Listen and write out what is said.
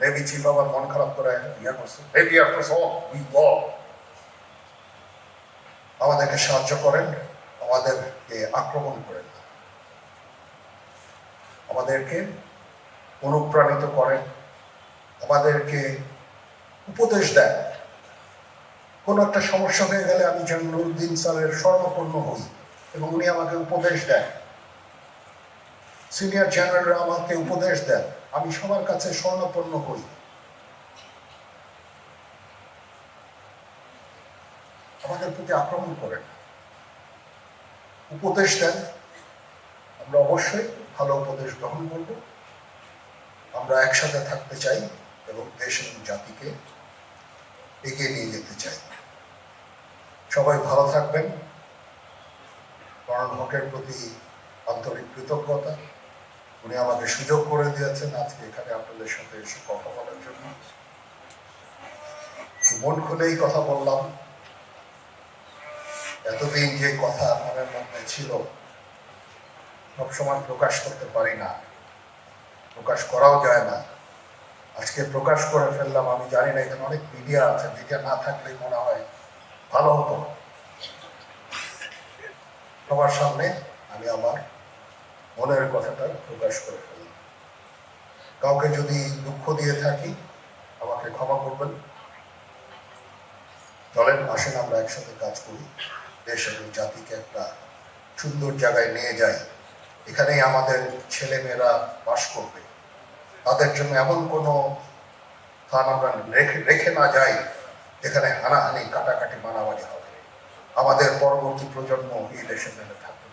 navy chief আবার মন খারাপ করে ইয়া করছে navy air force all we all আমাদেরকে সাহায্য করেন, আমাদেরকে আক্রমণ করেন। আমাদেরকে অনুপ্রাণিত করেন। আমাদেরকে উপদেশ দেন। কোনো একটা সমস্যা হয়ে গেলে আমি যেন নুরুদ্দিন স্যারের স্বর্ণপূর্ণ হই এবং উনি আমাকে উপদেশ দেন। সিনিয়র জেনারেলরা আমাকে উপদেশ দেন। আমি সবার কাছে স্বর্ণপূর্ণ হই। আমাদের প্রতি আক্রমণ করেন। উপদেশ দেন। আমরা অবশ্যই ভালো উপদেশ গ্রহণ করব। আমরা একসাথে থাকতে চাই এবং দেশ এবং জাতিকে এগিয়ে নিয়ে যেতে চাই। সবাই ভালো থাকবেন। করণ হকের প্রতি আন্তরিক কৃতজ্ঞতা। উনি আমাকে সুযোগ করে দিয়েছেন আজকে এখানে আপনাদের সাথে এসে কথা বলার জন্য। মন খুলেই কথা বললাম। এতদিন যে কথা মনের মধ্যে ছিল, সবসময় প্রকাশ করতে পারি না। প্রকাশ করাও যায় না। আজকে প্রকাশ করে ফেললাম, আমি জানি না, এখানে অনেক মিডিয়া আছে, মিডিয়া না থাকলে মনে হয় ভালো হতো। সবার সামনে আমি আমার মনের কথাটা প্রকাশ করে ফেললাম কাউকে যদি দুঃখ দিয়ে থাকি, আমাকে ক্ষমা করবেন। চলেন আসেন আমরা একসাথে কাজ করি। দেশ এবং জাতিকে একটা সুন্দর জায়গায় নিয়ে যাই। এখানেই আমাদের ছেলে মেয়েরা বাস করবে। তাদের জন্য এমন কোনো স্থান আমরা রেখে রেখে না যাই, যেখানে হানাহানি, কাটাকাটি, মারামারি হবে। আমাদের পরবর্তী প্রজন্ম এই দেশে থাকবে।